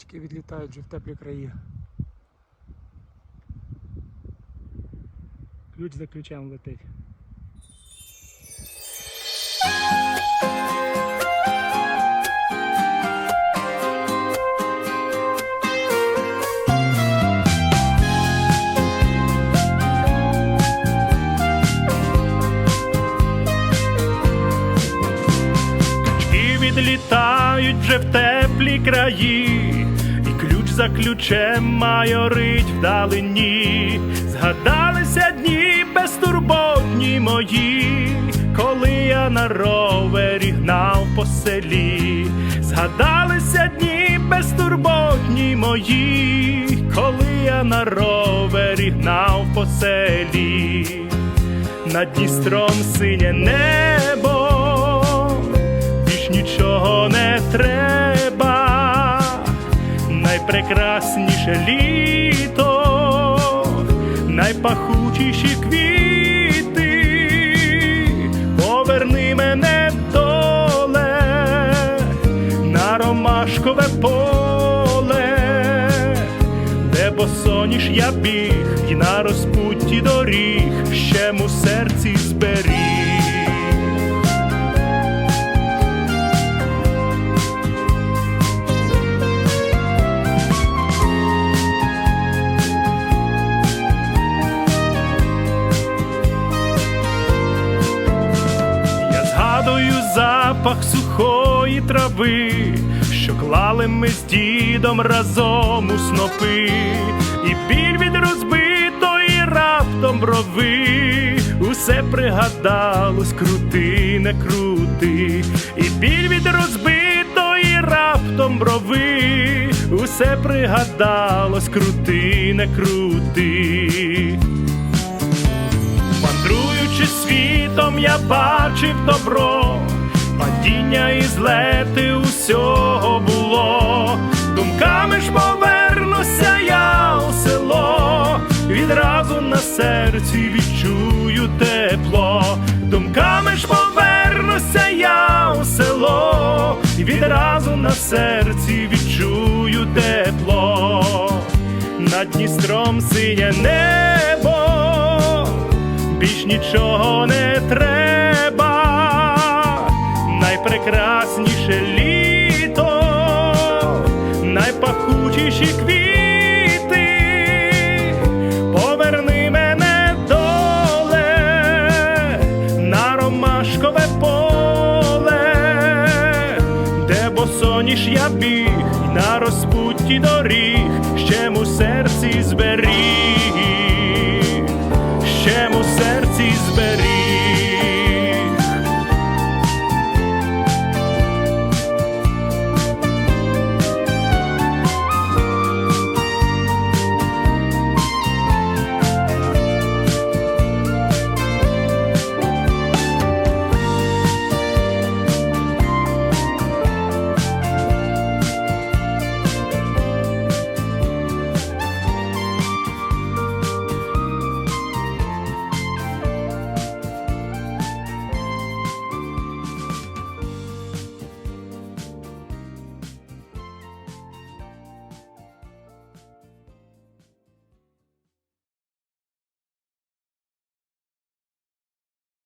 Бабочки відлітають вже в теплі краї. Ключ за ключем летить. Відлітають вже в теплі краї, за ключем майорить вдалині. Згадалися дні безтурботні мої, коли я на ровері гнав по селі. Згадалися дні безтурботні мої, коли я на ровері гнав по селі. Над Дністром синє небо, найпрекрасніше літо, найпахучіші квіти, поверни мене доле на ромашкове поле, де босоніж я біг, і на розпутті доріг ще му серці зберіг. Запах сухої трави, що клали ми з дідом разом у снопи, і біль від розбитої раптом брови, усе пригадалось, крути, не крути, і біль від розбитої раптом брови, усе пригадалось, крути, не крути. Мандруючи світом, я бачив добро, падіння і злети усього було. Думками ж повернуся я у село, відразу на серці відчую тепло. Думками ж повернуся я у село, відразу на серці відчую тепло. Над Дністром синє небо більш нічого не треба, найпрекрасніше літо, найпахучіші квіти, поверни мене доле на ромашкове поле, де босоніж я біг, на розпутті доріг, ще му серці зберіг.